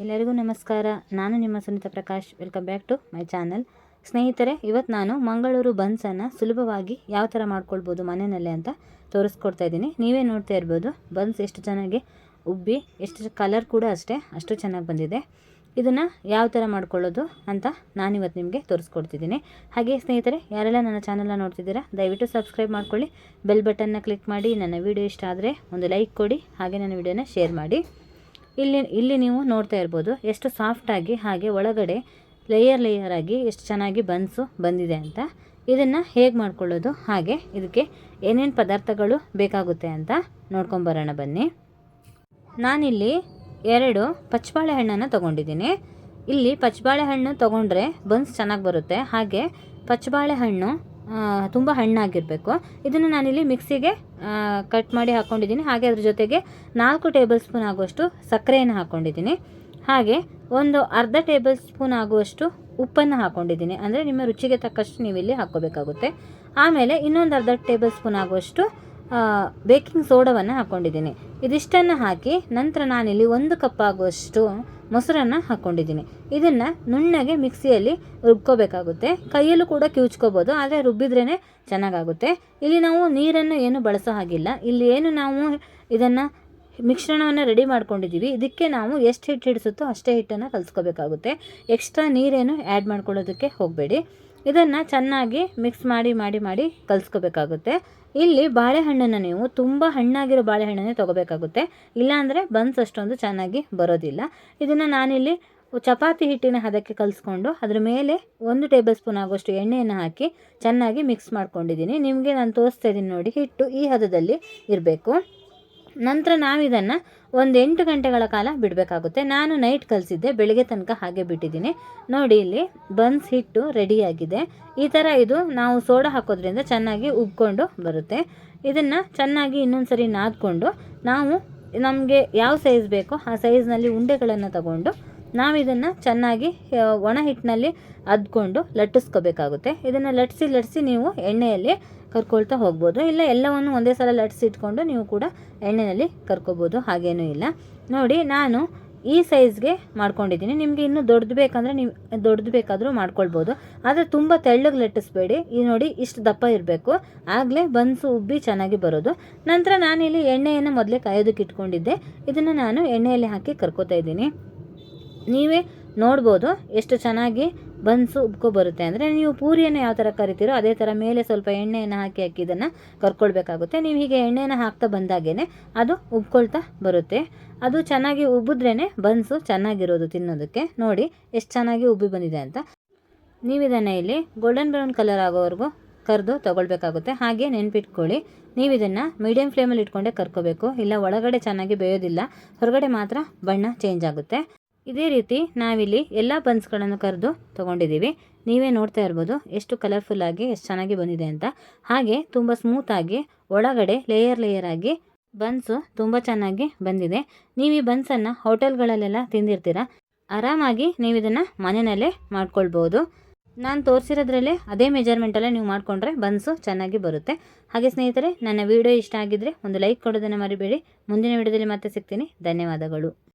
ಎಲ್ಲರಿಗೂ ನಮಸ್ಕಾರ. ನಾನು ನಿಮ್ಮ Sunita Prakash. Welcome back to my channel ಸ್ನೇಹಿತರೆ ಇವತ್ತು ನಾನು ಮಂಗಳೂರು ಬನ್ಸನ್ನು ಸುಲಭವಾಗಿ ಯಾವ ಥರ ಮಾಡ್ಕೊಳ್ಬೋದು ಮನೆಯಲ್ಲೇ ಅಂತ ತೋರಿಸ್ಕೊಡ್ತಾ ಇದ್ದೀನಿ. ನೀವೇ ನೋಡ್ತಾ ಇರ್ಬೋದು, ಬನ್ಸ್ ಎಷ್ಟು ಚೆನ್ನಾಗಿ ಉಬ್ಬಿ, ಎಷ್ಟು ಕಲರ್ ಕೂಡ ಅಷ್ಟೇ, ಅಷ್ಟು ಚೆನ್ನಾಗಿ ಬಂದಿದೆ. ಇದನ್ನು ಯಾವ ಥರ ಮಾಡ್ಕೊಳ್ಳೋದು ಅಂತ ನಾನಿವತ್ತು ನಿಮಗೆ ತೋರಿಸ್ಕೊಡ್ತಿದ್ದೀನಿ. ಹಾಗೆ ಸ್ನೇಹಿತರೆ, ಯಾರೆಲ್ಲ ನನ್ನ ಚಾನಲ್ನ ನೋಡ್ತಿದ್ದೀರಾ, ದಯವಿಟ್ಟು ಸಬ್ಸ್ಕ್ರೈಬ್ ಮಾಡ್ಕೊಳ್ಳಿ. ಬೆಲ್ ಬಟನ್ನ ಕ್ಲಿಕ್ ಮಾಡಿ. ನನ್ನ ವಿಡಿಯೋ ಇಷ್ಟ ಆದರೆ ಒಂದು ಲೈಕ್ ಕೊಡಿ, ಹಾಗೆ ನನ್ನ ವಿಡಿಯೋನ ಶೇರ್ ಮಾಡಿ. ಇಲ್ಲಿ ಇಲ್ಲಿ ನೀವು ನೋಡ್ತಾ ಇರ್ಬೋದು ಎಷ್ಟು ಸಾಫ್ಟಾಗಿ ಹಾಗೆ ಒಳಗಡೆ ಲೇಯರ್ ಲೇಯರ್ ಆಗಿ ಎಷ್ಟು ಚೆನ್ನಾಗಿ ಬನ್ಸು ಬಂದಿದೆ ಅಂತ. ಇದನ್ನು ಹೇಗೆ ಮಾಡ್ಕೊಳ್ಳೋದು? ಹಾಗೆ ಇದಕ್ಕೆ ಏನೇನು ಪದಾರ್ಥಗಳು ಬೇಕಾಗುತ್ತೆ ಅಂತ ನೋಡ್ಕೊಂಬರೋಣ ಬನ್ನಿ. ನಾನಿಲ್ಲಿ ಎರಡು ಪಚ್ಚಬಾಳೆ ಹಣ್ಣನ್ನು ತೊಗೊಂಡಿದ್ದೀನಿ. ಇಲ್ಲಿ ಪಚ್ಚಬಾಳೆ ಹಣ್ಣು ತೊಗೊಂಡ್ರೆ ಬನ್ಸ್ ಚೆನ್ನಾಗಿ ಬರುತ್ತೆ. ಹಾಗೆ ಪಚ್ಚಬಾಳೆ ಹಣ್ಣು ತುಂಬ ಹಣ್ಣಾಗಿರಬೇಕು. ಇದನ್ನು ನಾನಿಲ್ಲಿ ಮಿಕ್ಸಿಗೆ ಕಟ್ ಮಾಡಿ ಹಾಕ್ಕೊಂಡಿದ್ದೀನಿ ಹಾಗೆ ಅದ್ರ ಜೊತೆಗೆ ನಾಲ್ಕು ಟೇಬಲ್ ಸ್ಪೂನ್ ಆಗುವಷ್ಟು ಸಕ್ಕರೆಯನ್ನು ಹಾಕ್ಕೊಂಡಿದ್ದೀನಿ ಹಾಗೆ ಒಂದು ಅರ್ಧ ಟೇಬಲ್ ಸ್ಪೂನ್ ಆಗುವಷ್ಟು ಉಪ್ಪನ್ನು ಹಾಕ್ಕೊಂಡಿದ್ದೀನಿ ಅಂದರೆ ನಿಮ್ಮ ರುಚಿಗೆ ತಕ್ಕಷ್ಟು ನೀವು ಇಲ್ಲಿ ಹಾಕ್ಕೋಬೇಕಾಗುತ್ತೆ. ಆಮೇಲೆ ಇನ್ನೊಂದು ಅರ್ಧ ಟೇಬಲ್ ಸ್ಪೂನ್ ಆಗುವಷ್ಟು ಬೇಕಿಂಗ್ ಸೋಡವನ್ನು ಹಾಕ್ಕೊಂಡಿದ್ದೀನಿ ಇದಿಷ್ಟನ್ನು ಹಾಕಿ ನಂತರ ನಾನಿಲ್ಲಿ ಒಂದು ಕಪ್ ಆಗುವಷ್ಟು ಮೊಸರನ್ನು ಹಾಕ್ಕೊಂಡಿದ್ದೀನಿ ಇದನ್ನು ನುಣ್ಣಗೆ ಮಿಕ್ಸಿಯಲ್ಲಿ ರುಬ್ಕೋಬೇಕಾಗುತ್ತೆ. ಕೈಯಲ್ಲೂ ಕೂಡ ಕಿವುಚ್ಕೋಬೋದು, ಆದರೆ ರುಬ್ಬಿದ್ರೇ ಚೆನ್ನಾಗಾಗುತ್ತೆ. ಇಲ್ಲಿ ನಾವು ನೀರನ್ನು ಏನು ಬಳಸೋ ಹಾಗಿಲ್ಲ. ಇಲ್ಲಿ ಏನು ನಾವು ಇದನ್ನು ಮಿಶ್ರಣವನ್ನು ರೆಡಿ ಮಾಡ್ಕೊಂಡಿದ್ದೀವಿ. ಇದಕ್ಕೆ ನಾವು ಎಷ್ಟು ಹಿಟ್ಟು ಹಿಡಿಸುತ್ತೋ ಅಷ್ಟೇ ಹಿಟ್ಟನ್ನು ಕಲಿಸ್ಕೋಬೇಕಾಗುತ್ತೆ. ಎಕ್ಸ್ಟ್ರಾ ನೀರೇನು ಆ್ಯಡ್ ಮಾಡ್ಕೊಳ್ಳೋದಕ್ಕೆ ಹೋಗಬೇಡಿ. ಇದನ್ನು ಚೆನ್ನಾಗಿ ಮಿಕ್ಸ್ ಮಾಡಿ ಮಾಡಿ ಮಾಡಿ ಕಲಿಸ್ಕೋಬೇಕಾಗುತ್ತೆ. ಇಲ್ಲಿ ಬಾಳೆಹಣ್ಣನ್ನು ನೀವು ತುಂಬ ಹಣ್ಣಾಗಿರೋ ಬಾಳೆಹಣ್ಣನ್ನೇ ತೊಗೋಬೇಕಾಗುತ್ತೆ. ಇಲ್ಲಾಂದರೆ ಬನ್ಸ್ ಅಷ್ಟೊಂದು ಚೆನ್ನಾಗಿ ಬರೋದಿಲ್ಲ. ಇದನ್ನು ನಾನಿಲ್ಲಿ ಚಪಾತಿ ಹಿಟ್ಟಿನ ಹದಕ್ಕೆ ಕಲಿಸ್ಕೊಂಡು ಅದ್ರ ಮೇಲೆ ಒಂದು ಟೇಬಲ್ ಸ್ಪೂನ್ ಆಗೋಷ್ಟು ಎಣ್ಣೆಯನ್ನು ಹಾಕಿ ಚೆನ್ನಾಗಿ ಮಿಕ್ಸ್ ಮಾಡ್ಕೊಂಡಿದ್ದೀನಿ. ನಿಮಗೆ ನಾನು ತೋರಿಸ್ತಾ ಇದ್ದೀನಿ ನೋಡಿ, ಹಿಟ್ಟು ಈ ಹದದಲ್ಲಿ ಇರಬೇಕು. ನಂತರ ನಾವಿದನ್ನು ಒಂದು ಎಂಟು ಗಂಟೆಗಳ ಕಾಲ ಬಿಡಬೇಕಾಗುತ್ತೆ. ನಾನು ನೈಟ್ ಕಲಿಸಿದ್ದೆ, ಬೆಳಗ್ಗೆ ತನಕ ಹಾಗೆ ಬಿಟ್ಟಿದ್ದೀನಿ. ನೋಡಿ ಇಲ್ಲಿ ಬನ್ಸ್ ಹಿಟ್ಟು ರೆಡಿಯಾಗಿದೆ. ಈ ಥರ ಇದು ನಾವು ಸೋಡಾ ಹಾಕೋದ್ರಿಂದ ಚೆನ್ನಾಗಿ ಉಬ್ಕೊಂಡು ಬರುತ್ತೆ. ಇದನ್ನು ಚೆನ್ನಾಗಿ ಇನ್ನೊಂದು ಸರಿ ನಾದ್ಕೊಂಡು ನಾವು ನಮಗೆ ಯಾವ ಸೈಜ್ ಬೇಕೋ ಆ ಸೈಜ್ನಲ್ಲಿ ಉಂಡೆಗಳನ್ನು ತಗೊಂಡು ನಾವಿದನ್ನು ಚೆನ್ನಾಗಿ ಒಣ ಹಿಟ್ಟಿನಲ್ಲಿ ಅದ್ಕೊಂಡು ಲಟ್ಟಿಸ್ಕೋಬೇಕಾಗುತ್ತೆ. ಇದನ್ನು ಲಟ್ಟಿಸಿ ಲಟ್ಟಿಸಿ ನೀವು ಎಣ್ಣೆಯಲ್ಲಿ ಕರ್ಕೊಳ್ತಾ ಹೋಗ್ಬೋದು. ಇಲ್ಲ, ಎಲ್ಲವನ್ನು ಒಂದೇ ಸಲ ಲಟ್ಸಿಟ್ಕೊಂಡು ನೀವು ಕೂಡ ಎಣ್ಣೆಯಲ್ಲಿ ಕರ್ಕೋಬೋದು. ಹಾಗೇನೂ ಇಲ್ಲ. ನೋಡಿ, ನಾನು ಈ ಸೈಜ್ಗೆ ಮಾಡ್ಕೊಂಡಿದ್ದೀನಿ. ನಿಮಗೆ ಇನ್ನೂ ದೊಡ್ಡದು ಬೇಕಂದರೆ ನೀವು ದೊಡ್ಡದು ಬೇಕಾದರೂ ಮಾಡ್ಕೊಳ್ಬೋದು. ಆದರೆ ತುಂಬ ತೆಳ್ಳಗೆ ಲಟ್ಟಿಸ್ಬೇಡಿ. ಈ ನೋಡಿ ಇಷ್ಟು ದಪ್ಪ ಇರಬೇಕು. ಆಗಲೇ ಬನ್ಸು ಉಬ್ಬಿ ಚೆನ್ನಾಗಿ ಬರೋದು. ನಂತರ ನಾನಿಲ್ಲಿ ಎಣ್ಣೆಯನ್ನು ಮೊದಲೇ ಕಾಯೋದಕ್ಕೆ ಇಟ್ಕೊಂಡಿದ್ದೆ. ಇದನ್ನು ನಾನು ಎಣ್ಣೆಯಲ್ಲಿ ಹಾಕಿ ಕರ್ಕೋತಾ ಇದ್ದೀನಿ. ನೀವೇ ನೋಡ್ಬೋದು ಎಷ್ಟು ಚೆನ್ನಾಗಿ ಬನ್ಸು ಉಬ್ಕೊ ಬರುತ್ತೆ ಅಂದರೆ ನೀವು ಪೂರಿಯನ್ನು ಯಾವ ಥರ ಕರಿತೀರೋ ಅದೇ ಥರ ಮೇಲೆ ಸ್ವಲ್ಪ ಎಣ್ಣೆಯನ್ನು ಹಾಕಿ ಹಾಕಿ ಇದನ್ನು ಕರ್ಕೊಳ್ಬೇಕಾಗುತ್ತೆ. ನೀವು ಹೀಗೆ ಎಣ್ಣೆಯನ್ನು ಹಾಕ್ತಾ ಬಂದಾಗೇ ಅದು ಉಬ್ಕೊಳ್ತಾ ಬರುತ್ತೆ. ಅದು ಚೆನ್ನಾಗಿ ಉಬ್ಬಿದ್ರೇ ಬನ್ಸು ಚೆನ್ನಾಗಿರೋದು ತಿನ್ನೋದಕ್ಕೆ. ನೋಡಿ ಎಷ್ಟು ಚೆನ್ನಾಗಿ ಉಬ್ಬಿ ಬಂದಿದೆ ಅಂತ. ನೀವು ಇದನ್ನು ಇಲ್ಲಿ ಗೋಲ್ಡನ್ ಬ್ರೌನ್ ಕಲರ್ ಆಗೋವರೆಗೂ ಕರೆದು ತೊಗೊಳ್ಬೇಕಾಗುತ್ತೆ. ಹಾಗೆ ನೆನ್ಪಿಟ್ಕೊಳ್ಳಿ. ನೀವು ಇದನ್ನು ಮೀಡಿಯಮ್ ಫ್ಲೇಮಲ್ಲಿ ಇಟ್ಕೊಂಡೇ ಕರ್ಕೋಬೇಕು. ಇಲ್ಲ, ಒಳಗಡೆ ಚೆನ್ನಾಗಿ ಬೇಯೋದಿಲ್ಲ. ಹೊರಗಡೆ ಮಾತ್ರ ಬಣ್ಣ ಚೇಂಜ್ ಆಗುತ್ತೆ. ಇದೇ ರೀತಿ ನಾವಿಲ್ಲಿ ಎಲ್ಲ ಬನ್ಸ್ಗಳನ್ನು ಕರೆದು ತೊಗೊಂಡಿದ್ದೀವಿ. ನೀವೇ ನೋಡ್ತಾ ಇರ್ಬೋದು ಎಷ್ಟು ಕಲರ್ಫುಲ್ಲಾಗಿ ಎಷ್ಟು ಚೆನ್ನಾಗಿ ಬಂದಿದೆ ಅಂತ. ಹಾಗೆ ತುಂಬ ಸ್ಮೂತಾಗಿ ಒಳಗಡೆ ಲೇಯರ್ ಲೇಯರ್ ಆಗಿ ಬನ್ಸು ತುಂಬ ಚೆನ್ನಾಗಿ ಬಂದಿದೆ. ನೀವು ಈ ಬನ್ಸನ್ನು ಹೋಟೆಲ್ಗಳಲ್ಲೆಲ್ಲ ತಿಂದಿರ್ತೀರ? ಆರಾಮಾಗಿ ನೀವು ಇದನ್ನು ಮನೆಯಲ್ಲೇ ಮಾಡ್ಕೊಳ್ಬೋದು. ನಾನು ತೋರಿಸಿರೋದ್ರಲ್ಲೇ ಅದೇ ಮೆಜರ್ಮೆಂಟಲ್ಲೇ ನೀವು ಮಾಡಿಕೊಂಡ್ರೆ ಬನ್ಸು ಚೆನ್ನಾಗಿ ಬರುತ್ತೆ. ಹಾಗೆ ಸ್ನೇಹಿತರೆ, ನನ್ನ ವಿಡಿಯೋ ಇಷ್ಟ ಆಗಿದ್ದರೆ ಒಂದು ಲೈಕ್ ಕೊಡೋದನ್ನು ಮರಿಬೇಡಿ. ಮುಂದಿನ ವಿಡಿಯೋದಲ್ಲಿ ಮತ್ತೆ ಸಿಗ್ತೀನಿ. ಧನ್ಯವಾದಗಳು.